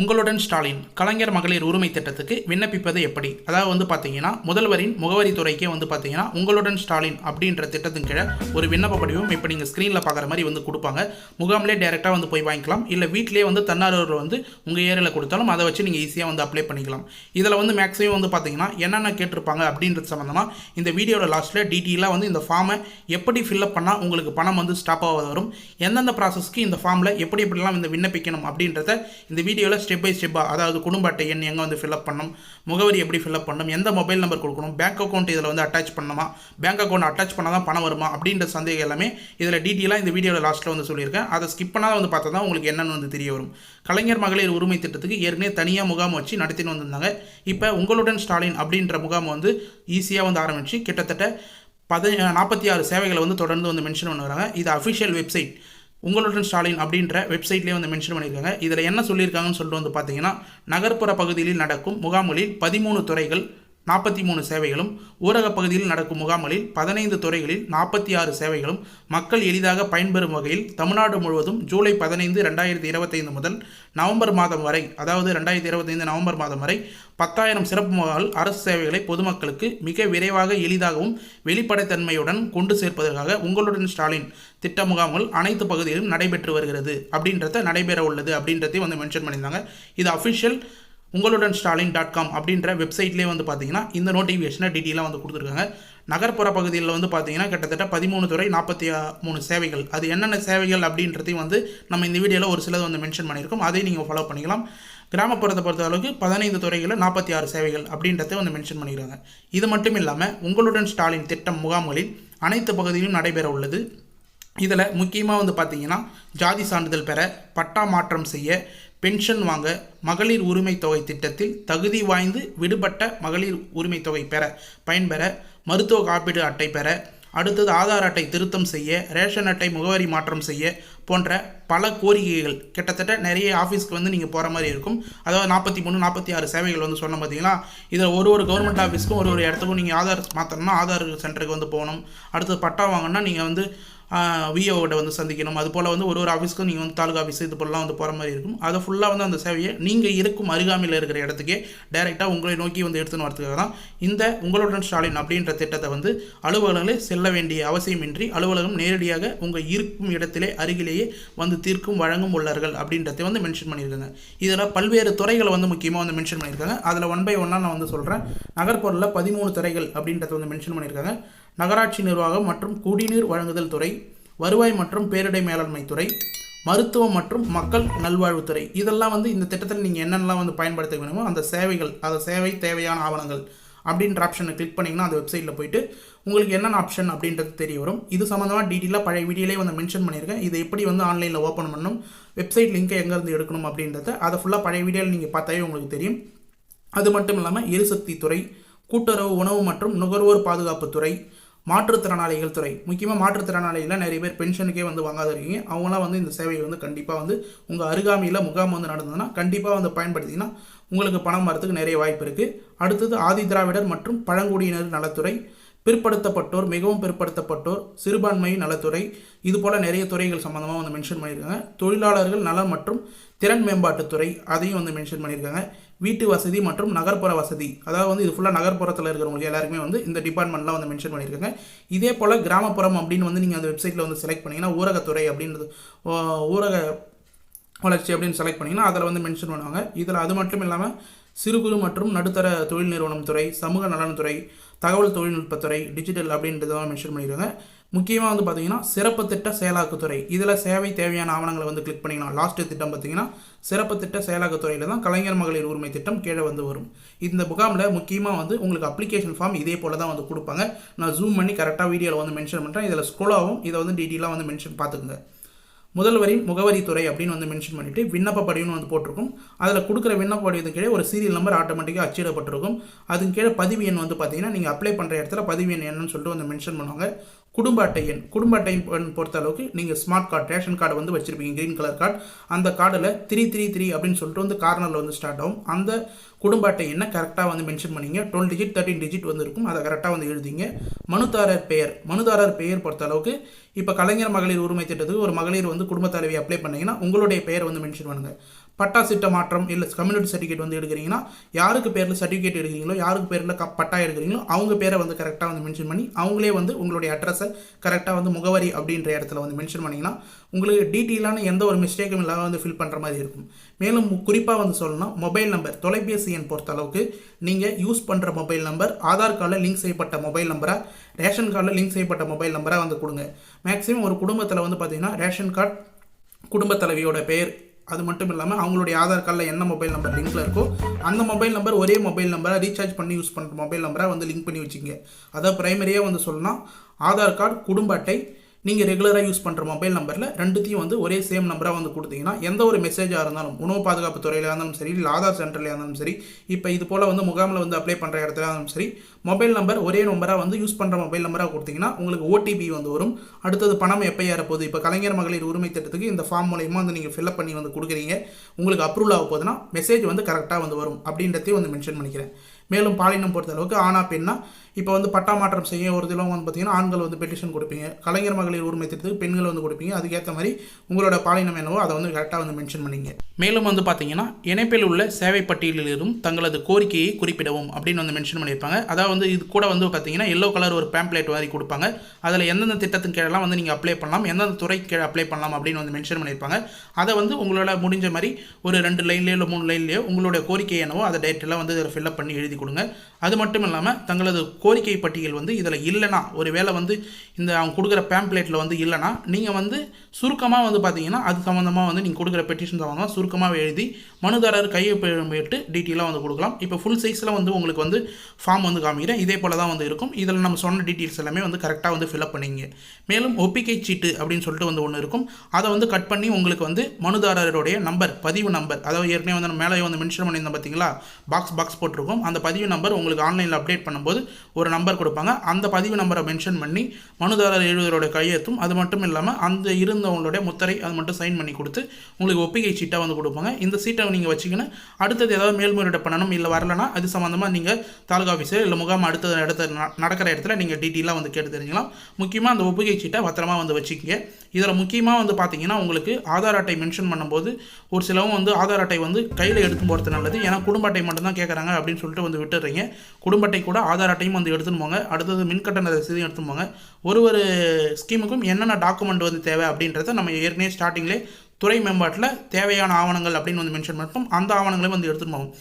உங்களுடன் ஸ்டாலின் கலைஞர் மகளிர் உரிமை திட்டத்துக்கு விண்ணப்பிப்பது எப்படி? அதாவது வந்து பார்த்தீங்கன்னா முதல்வரின் முகவரி துறைக்கே வந்து பார்த்தீங்கன்னா உங்களுடன் ஸ்டாலின் அப்படின்ற திட்டத்தின் கீழே ஒரு விண்ணப்ப படிவம் இப்போ நீங்கள் ஸ்க்ரீனில் பார்க்குற மாதிரி வந்து கொடுப்பாங்க. முகாமிலே டேரெக்டாக வந்து போய் வாங்கிக்கலாம். இல்லை வீட்டிலேயே வந்து தன்னார்வர் வந்து உங்கள் ஏரியாவில் கொடுத்தாலும் அதை வச்சு நீங்கள் ஈஸியாக வந்து அப்ளை பண்ணிக்கலாம். இதில் வந்து மேக்ஸிமம் வந்து பார்த்தீங்கன்னா என்னென்ன கேட்டிருப்பாங்க அப்படின்றது சம்மந்தமாக இந்த வீடியோட லாஸ்ட்டில் டீட்டெயிலாக வந்து இந்த ஃபார்மை எப்படி ஃபில்அப் பண்ணால் உங்களுக்கு பணம் வந்து ஸ்டாப் ஆக வரும் எந்தெந்த ப்ராசஸ்க்கு இந்த ஃபார்மில் எப்படி எப்படிலாம் இந்த விண்ணப்பிக்கணும் அப்படின்றத இந்த வீடியோவில் ஸ்டெப் பை ஸ்டெப்பாக அதாவது குடும்ப அட்டை எண் எங்கே வந்து ஃபில்அப் பண்ணணும் முகவரி எப்படி ஃபில்அப் பண்ணணும் எந்த மொபைல் நம்பர் கொடுக்கணும் பேங்க் அக்கௌண்ட் இதில் வந்து அட்டாச் பண்ணணுமா பேங்க் அக்கௌண்ட் அட்டாச் பண்ணால் தான் பணம் வருமா அப்படின்ற சந்தேகம் எல்லாமே இதில் டீட்டெயிலாக இந்த வீடியோவில் லாஸ்ட்டில் வந்து சொல்லியிருக்கேன். அதை ஸ்கிப் பண்ணாத வந்து பார்த்தா தான் உங்களுக்கு என்னென்னு வந்து தெரிய வரும். கலைஞர் மகளிர் உரிமை திட்டத்துக்கு ஏற்கனவே தனியாக முகாம் வச்சு நடத்தின்னு வந்திருந்தாங்க. இப்போ உங்களுடன் ஸ்டாலின் அப்படின்ற முகாம் வந்து ஈஸியாக வந்து ஆரம்பிச்சு கிட்டத்தட்ட பதி நாற்பத்தி ஆறு சேவைகளை வந்து தொடர்ந்து வந்து மென்ஷன் பண்ணுறாங்க. இது அஃபிஷியல் வெப்சைட் உங்களுடன் ஸ்டாலின் அப்படின்ற வெப்சைட்லேயே வந்து மென்ஷன் பண்ணியிருக்காங்க. இதில் என்ன சொல்லியிருக்காங்கன்னு சொல்லிட்டு வந்து பார்த்தீங்கன்னா நகர்ப்புற பகுதிகளில் நடக்கும் முகாம்களில் பதிமூணு துறைகள் நாற்பத்தி மூணு சேவைகளும் ஊரக பகுதியில் நடக்கும் முகாம்களில் பதினைந்து துறைகளில் நாற்பத்தி ஆறு சேவைகளும் மக்கள் எளிதாக பயன்பெறும் வகையில் தமிழ்நாடு முழுவதும் ஜூலை பதினைந்து ரெண்டாயிரத்தி இருபத்தைந்து முதல் நவம்பர் மாதம் வரை அதாவது ரெண்டாயிரத்தி இருபத்தைந்து நவம்பர் மாதம் வரை பத்தாயிரம் சிறப்பு முகாம்கள் அரசு சேவைகளை பொதுமக்களுக்கு மிக விரைவாக எளிதாகவும் வெளிப்படைத்தன்மையுடன் கொண்டு சேர்ப்பதற்காக உங்களுடன் ஸ்டாலின் திட்ட முகாம்கள் அனைத்து பகுதிகளிலும் நடைபெற்று வருகிறது. அப்படின்றத நடைபெற உள்ளது அப்படின்றதையும் வந்து மென்ஷன் பண்ணியிருந்தாங்க. இது அஃபிஷியல் உங்களுடன் ஸ்டாலின் டாட் காம் அப்படின்ற வெப்சைட்லேயே வந்து பார்த்தீங்கன்னா இந்த நோட்டிஃபிகேஷனை டீட்டெயிலாக வந்து கொடுத்துருக்காங்க. நகர்ப்புற பகுதியில் வந்து பார்த்தீங்கன்னா கிட்டத்தட்ட பதிமூணு துறை நாற்பத்தி மூணு சேவைகள். அது என்னென்ன சேவைகள் அப்படின்றதையும் வந்து நம்ம இந்த வீடியோவில் ஒரு சிலது வந்து மென்ஷன் பண்ணியிருக்கோம். அதையும் நீங்கள் ஃபாலோ பண்ணிக்கலாம். கிராமப்புறத்தை பொறுத்த அளவுக்கு பதினைந்து துறைகளில் நாற்பத்தி ஆறு சேவைகள் அப்படின்றத வந்து மென்ஷன் பண்ணியிருக்காங்க இது மட்டும் இல்லாமல் உங்களுடன் ஸ்டாலின் திட்டம் முகாம்களில் அனைத்து பகுதியிலும் நடைபெற உள்ளது. இதில் முக்கியமாக வந்து பார்த்திங்கன்னா ஜாதி சான்றிதழ் பெற பட்டா மாற்றம் செய்ய பென்ஷன் வாங்க மகளிர் உரிமை தொகை திட்டத்தில் தகுதி வாய்ந்து விடுபட்ட மகளிர் உரிமை தொகை பெற பயன்பெற மருத்துவ காப்பீடு அட்டை பெற அடுத்தது ஆதார் அட்டை திருத்தம் செய்ய ரேஷன் அட்டை முகவரி மாற்றம் செய்ய போன்ற பல கோரிக்கைகள். கிட்டத்தட்ட நிறைய ஆஃபீஸ்க்கு வந்து நீங்கள் போகிற மாதிரி இருக்கும். அதாவது நாற்பத்தி மூணு நாற்பத்தி ஆறு சேவைகள் வந்து சொன்ன பார்த்தீங்களா இதில் ஒரு ஒரு கவர்மெண்ட் ஆஃபீஸ்க்கும் ஒரு ஒரு இடத்துக்கும் நீங்கள் ஆதார் மாற்றணும்னா ஆதார் சென்டருக்கு வந்து போகணும். அடுத்தது பட்டா வாங்கினா நீங்கள் வந்து விஓவோட வந்து சந்திக்கணும். அது போல் வந்து ஒரு ஒரு ஆஃபீஸ்க்கும் நீங்கள் வந்து தாலுகா ஆஃபீஸ் இது போலலாம் வந்து போகிற மாதிரி இருக்கும். அதை ஃபுல்லாக வந்து அந்த சேவையை நீங்கள் இருக்கும் அருகாமையில் இருக்கிற இடத்துக்கே டைரெக்டாக உங்களை நோக்கி வந்து எடுத்துன்னு வரதுக்காக தான் இந்த உங்களுடன் ஸ்டாலின் அப்படின்ற திட்டத்தை வந்து அலுவலகங்களே செல்ல வேண்டிய அவசியமின்றி அலுவலகம் நேரடியாக உங்கள் இருக்கும் இடத்திலே அருகிலேயே வந்து தீர்க்கும் வழங்கும் உள்ளார்கள் அப்படின்றத வந்து மென்ஷன் பண்ணியிருக்காங்க. இதில் பல்வேறு துறைகளை வந்து முக்கியமாக வந்து மென்ஷன் பண்ணியிருக்காங்க. அதில் ஒன் பை ஒன்னாக நான் வந்து சொல்கிறேன் நகர்ப்புறில் பதிமூணு துறைகள் அப்படின்றத வந்து மென்ஷன் பண்ணியிருக்காங்க. நகராட்சி நிர்வாகம் மற்றும் குடிநீர் வழங்குதல் துறை வருவாய் மற்றும் பேரிடை மேலாண்மை துறை மருத்துவம் மற்றும் மக்கள் நல்வாழ்வுத்துறை இதெல்லாம் வந்து இந்த திட்டத்தில் நீங்கள் என்னென்னலாம் வந்து பயன்படுத்த வேணுமோ அந்த சேவைகள் அந்த சேவை தேவையான ஆவணங்கள் அப்படின்ற ஆப்ஷனை கிளிக் பண்ணிங்கன்னா அந்த வெப்சைட்டில் போயிட்டு உங்களுக்கு என்னென்ன ஆப்ஷன் அப்படின்றது தெரிய வரும். இது சம்மந்தமாக டீட்டெயிலாக பழைய வீடியோலேயே வந்து மென்ஷன் பண்ணியிருக்கேன். இதை எப்படி வந்து ஆன்லைனில் ஓப்பன் பண்ணணும் வெப்சைட் லிங்க்கை எங்கேருந்து எடுக்கணும் அப்படின்றத அதை ஃபுல்லாக பழைய வீடியோவில் நீங்கள் பார்த்தாவே உங்களுக்கு தெரியும். அது மட்டும் இல்லாமல் எரிசக்தி துறை கூட்டுறவு உணவு மற்றும் நுகர்வோர் பாதுகாப்பு துறை மாற்றுத்திறனாளிகள் துறை. முக்கியமாக மாற்றுத்திறனாளிகள்லாம் நிறைய பேர் பென்ஷனுக்கே வந்து வாங்காத இருக்கீங்க. அவங்களாம் வந்து இந்த சேவையை வந்து கண்டிப்பாக வந்து உங்கள் அருகாமையில் முகாம் வந்து நடந்ததுன்னா கண்டிப்பாக வந்து பயன்படுத்திங்கன்னா உங்களுக்கு பணம் வரத்துக்கு நிறைய வாய்ப்பு இருக்குது அடுத்தது ஆதி திராவிடர் மற்றும் பழங்குடியினர் நலத்துறை பிற்படுத்தப்பட்டோர் மிகவும் பிற்படுத்தப்பட்டோர் சிறுபான்மை நலத்துறை இது போல் நிறைய துறைகள் சம்மந்தமாக வந்து மென்ஷன் பண்ணியிருக்காங்க. தொழிலாளர்கள் நலம் மற்றும் திறன் மேம்பாட்டுத்துறை அதையும் வந்து மென்ஷன் பண்ணியிருக்காங்க. வீட்டு வசதி மற்றும் நகர்ப்புற வசதி. அதாவது வந்து இது ஃபுல்லாக நகர்ப்புறத்தில் இருக்கிறவங்களுக்கு எல்லாருக்குமே வந்து இந்த டிபார்ட்மெண்ட்லாம் வந்து மென்ஷன் பண்ணியிருக்காங்க. இதே போல் கிராமப்புறம் அப்படின்னு வந்து நீங்கள் அந்த வெப்சைட்டில் வந்து செலக்ட் பண்ணிங்கன்னா ஊரகத்துறை அப்படின்றது ஊரக வளர்ச்சி அப்படின்னு செலக்ட் பண்ணிங்கன்னா அதில் வந்து மென்ஷன் பண்ணுவாங்க. இதில் அது மட்டும் இல்லாமல் சிறு குறு மற்றும் நடுத்தர தொழில் நிறுவனம் துறை சமூக நலன்துறை தகவல் தொழில்நுட்பத்துறை டிஜிட்டல் அப்படின்றதெல்லாம் மென்ஷன் பண்ணியிருக்காங்க. முக்கியமாக வந்து பார்த்தீங்கன்னா சிறப்பு திட்ட செயலாக்கத்துறை. இதில் சேவை தேவையான ஆவணங்களை வந்து கிளிக் பண்ணிங்கன்னா லாஸ்ட் திட்டம் பார்த்தீங்கன்னா சிறப்பு திட்ட செயலாக்கத்துறையில் தான் கலைஞர் மகளிர் உரிமை திட்டம் கீழே வந்து வரும். இந்த முகாமில் முக்கியமாக வந்து உங்களுக்கு அப்ளிகேஷன் ஃபார்ம் இதே போல் தான் வந்து கொடுப்பாங்க. நான் ஜூம் பண்ணி கரெக்டாக வீடியோவில் வந்து மென்ஷன் பண்ணுறேன் இதில் ஸ்கூலாகவும் இதை வந்து டீட்டெயிலாக வந்து மென்ஷன் பார்த்துக்குங்க. முதல்வரின் முகவரித்துறை அப்படின்னு வந்து மென்ஷன் பண்ணிவிட்டு விண்ணப்ப படிவம்னு வந்து போட்டிருக்கும். அதில் கொடுக்குற விண்ணப்ப படிவத்துக்கு கீழே ஒரு சீரியல் நம்பர் ஆட்டோமேட்டிக்காக அச்சிடப்பட்டிருக்கும். அதுக்கு கீழே பதிவு எண் வந்து பார்த்தீங்கன்னா நீங்கள் அப்ளை பண்ணுற இடத்துல பதிவு எண் என்னன்னு சொல்லிட்டு வந்து மென்ஷன் பண்ணுவாங்க. குடும்ப அட்டை எண் குடும்ப அட்டை எண் பொறுத்த அளவுக்கு நீங்கள் ஸ்மார்ட் கார்டு ரேஷன் கார்டு வந்து வச்சுருப்பீங்க க்ரீன் கலர் கார்டு அந்த கார்டில் த்ரீ த்ரீ த்ரீ அப்படின்னு சொல்லிட்டு வந்து கார்னரில் வந்து ஸ்டார்ட் ஆகும். அந்த குடும்ப அட்டை எண்ணை கரெக்டாக வந்து மென்ஷன் பண்ணிங்க? டுவெல் டிஜிட் தேர்ட்டின் டிஜிட் வந்து இருக்கும். அதை கரெக்டாக வந்து எழுதிங்க. மனுதாரர் பெயர் மனுதாரர் பெயர் பொறுத்த அளவுக்கு இப்போ கலைஞர் மகளிர் உரிமை திட்டத்துக்கு ஒரு மகளிர் வந்து குடும்ப தலைவி அப்ளை பண்ணிங்கன்னா உங்களுடைய பெயர் வந்து மென்ஷன் பண்ணுங்கள் பட்டா சிட்ட மாற்றம் இல்லை கம்யூனிட்டி சர்டிஃபிகேட் வந்து எடுக்கிறீங்கன்னா யாருக்கு பேரில் சர்டிஃபிகேட் எடுக்கிறீங்களோ யாருக்கு பேரில் க பட்டா எடுக்கிறீங்களோ அவங்க பேரை வந்து கரெக்டாக வந்து மென்ஷன் பண்ணி அவங்களே வந்து உங்களுடைய அட்ரஸை கரெக்டாக வந்து முகவரி அப்படின்ற இடத்துல வந்து மென்ஷன் பண்ணிங்கன்னா உங்களுக்கு டீட்டெயிலான எந்த ஒரு மிஸ்டேக்கும் இல்லாமல் வந்து ஃபில் பண்ணுற மாதிரி இருக்கும். மேலும் குறிப்பாக வந்து சொல்லணும்னா மொபைல் நம்பர் தொலைபேசி எண் பொறுத்த அளவுக்கு நீங்கள் யூஸ் பண்ணுற மொபைல் நம்பர் ஆதார் கார்டில் லிங்க் செய்யப்பட்ட மொபைல் நம்பரை ரேஷன் கார்டில் லிங்க் செய்யப்பட்ட மொபைல் நம்பரை வந்து கொடுங்க. மேக்ஸிமம் ஒரு குடும்பத்தில் வந்து பார்த்தீங்கன்னா ரேஷன் கார்டு குடும்ப தலைவியோட பெயர் அது மட்டும் இல்லாமல் அவங்களுடைய ஆதார் கார்டில் என்ன மொபைல் நம்பர் லிங்க்ல இருக்கோ அந்த மொபைல் நம்பர் ஒரே மொபைல் நம்பரை ரீசார்ஜ் பண்ணி யூஸ் பண்ணுற மொபைல் நம்பரை வந்து லிங்க் பண்ணி வச்சுங்க அதாவது பிரைமரியாக வந்து சொல்லலாம் ஆதார் கார்டு குடும்ப அட்டை நீங்கள் ரெகுலராக யூஸ் பண்ணுற மொபைல் நம்பரில் ரெண்டுத்தையும் வந்து ஒரே சேம் நம்பராக வந்து கொடுத்தீங்கன்னா எந்த ஒரு மெசேஜாக இருந்தாலும் உணவு பாதுகாப்பு துறையில் இருந்தாலும் சரி இல்லை ஆதார் சென்டரில் இருந்தாலும் சரி இப்போ இது போல் வந்து முகாமில் வந்து அப்ளை பண்ணுற இடத்துல இருந்தாலும் சரி மொபைல் நம்பர் ஒரே நம்பராக வந்து யூஸ் பண்ணுற மொபைல் நம்பராக கொடுத்தீங்கன்னா உங்களுக்கு ஓடிபி வந்து வரும். அடுத்தது பணம் எப்போ ஏறப்போகுது இப்போ கலைஞர் மகளிர் உரிமை திட்டத்துக்கு இந்த ஃபார்ம் மூலயமா வந்து நீங்கள் ஃபில்அப் பண்ணி வந்து கொடுக்குறீங்க. உங்களுக்கு அப்ரூவல் ஆக போகுதுன்னா மெசேஜ் வந்து கரெக்டாக வந்து வரும். அப்படின்றதையும் வந்து மென்ஷன் பண்ணிக்கிறேன். மேலும் பாலினம் பொறுத்த அளவுக்கு ஆனா பெண்ணா இப்போ வந்து பட்டா மாற்றம் செய்ய ஒரு தினம் வந்து பார்த்தீங்கன்னா ஆண்கள் வந்து பெட்டிஷன் கொடுப்பீங்க. கலைஞர் மகளிர் உரிமை திட்டத்துக்கு பெண்கள் வந்து கொடுப்பீங்க. அதுக்கேற்ற மாதிரி உங்களோட பாலினம் என்னவோ அதை வந்து கரெக்டாக வந்து மென்ஷன் பண்ணிங்க. மேலும் வந்து பார்த்தீங்கன்னா இணைப்பில் உள்ள சேவை பட்டியலிலும் தங்களது கோரிக்கையை குறிப்பிடவும் அப்படின்னு வந்து மென்ஷன் பண்ணியிருப்பாங்க. அதாவது வந்து இது கூட வந்து பார்த்தீங்கன்னா எல்லோ கலர் ஒரு பேம்ப்ளேட் மாதிரி கொடுப்பாங்க. அதில் எந்தெந்த திட்டத்தின் கீழெல்லாம் வந்து நீங்கள் அப்ளை பண்ணலாம் எந்தெந்த துறை கீழே அப்ளை பண்ணலாம் அப்படின்னு வந்து மென்ஷன் பண்ணியிருப்பாங்க. அதை வந்து உங்களோட முடிஞ்ச மாதிரி ஒரு ரெண்டு லைன்லேயோ இல்லை மூணு லைன்லேயோ உங்களுடைய கோரிக்கை என்னவோ அதை டேட்டெல்லாம் வந்து இதில் ஃபில்அப் பண்ணி எழுதி கொடுங்க. அது மட்டும் இல்லாமல் தங்களது கோரிக்கை பட்டியல் வந்து இதில் இல்லைனா ஒரு வேளை வந்து இந்த அவங்க கொடுக்குற பேம்ப்ளேட்டில் வந்து இல்லைனா நீங்கள் வந்து சுருக்கமாக வந்து பார்த்தீங்கன்னா அது சம்மந்தமாக வந்து நீங்கள் கொடுக்குற பெட்டிஷன் சம்மந்தமாக சுருக்கமாக எழுதி மனுதாரர் கையொப்பிட்டு டீட்டெயிலாக வந்து கொடுக்கலாம். இப்போ ஃபுல் சைஸில் வந்து உங்களுக்கு வந்து ஃபார்ம் வந்து காமிக்கிறேன். இதே போல் தான் வந்து இருக்கும். இதில் நம்ம சொன்ன டீட்டெயில்ஸ் எல்லாமே வந்து கரெக்டாக வந்து ஃபில்அப் பண்ணிங்க. மேலும் ஒப்பிக்கை சீட்டு அப்படின்னு சொல்லிட்டு வந்து ஒன்று இருக்கும். அதை வந்து கட் பண்ணி உங்களுக்கு வந்து மனுதாரருடைய நம்பர் பதிவு நம்பர் அதாவது ஏற்கனவே வந்து மேலே வந்து மென்ஷன் பண்ணியிருந்தோம் பார்த்தீங்களா பாக்ஸ் பாக்ஸ் போட்டிருக்கோம். அந்த பதிவு நம்பர் உங்களுக்கு ஆன்லைனில் அப்டேட் பண்ணும்போது ஒரு நம்பர் கொடுப்பாங்க. அந்த பதிவு நம்பரை மென்ஷன் பண்ணி மனுதாரர் எழுதுவரோட கையெழுத்தும் அது மட்டும் இல்லாமல் அந்த இருந்தவங்களுடைய முத்திரை அது மட்டும் சைன் பண்ணி கொடுத்து உங்களுக்கு ஒப்பிகை சீட்டாக வந்து கொடுப்பாங்க. இந்த சீட்டை நீங்கள் வச்சிங்கன்னா அடுத்தது ஏதாவது மேல்முறையீடு பண்ணணும் இல்லை வரலனா அது சம்மந்தமாக நீங்கள் தாலுகா ஆஃபீஸர் இல்லை முகாம் அடுத்த இடத்த ந- நடக்கிற இடத்துல நீங்கள் டீட்டெயிலாக வந்து கேட்டு தெரிஞ்சுக்கலாம். முக்கியமாக அந்த ஒப்புகை சீட்டை பத்திரமா வந்து வச்சுக்கோங்க. இதில் முக்கியமாக வந்து பார்த்தீங்கன்னா உங்களுக்கு ஆதார் அட்டை மென்ஷன் பண்ணும்போது ஒரு சிலவும் வந்து ஆதார் அட்டை வந்து கையில் எடுத்து போகிறது நல்லது. ஏன்னா குடும்ப அட்டை மட்டும் தான் கேட்குறாங்க அப்படின்னு சொல்லிட்டு வந்து விட்டுறீங்க குடும்ப அட்டை கூட ஆதார் அட்டையும் வந்து எடுத்துன்னு போங்க. அடுத்தது மின்கட்டண ரசீதையும் எடுத்துன்னு போங்க. ஒரு ஒரு ஸ்கீமுக்கும் என்னென்ன டாக்குமெண்ட் வந்து தேவை அப்படின்றத நம்ம ஏற்கனவே ஸ்டார்டிங்லேயே துறை மேம்பாட்டில் தேவையான ஆவணங்கள் அப்படின்னு வந்து மென்ஷன் பண்ணிப்போம் அந்த ஆவணங்களையும் வந்து எடுத்துன்னு போவோம்.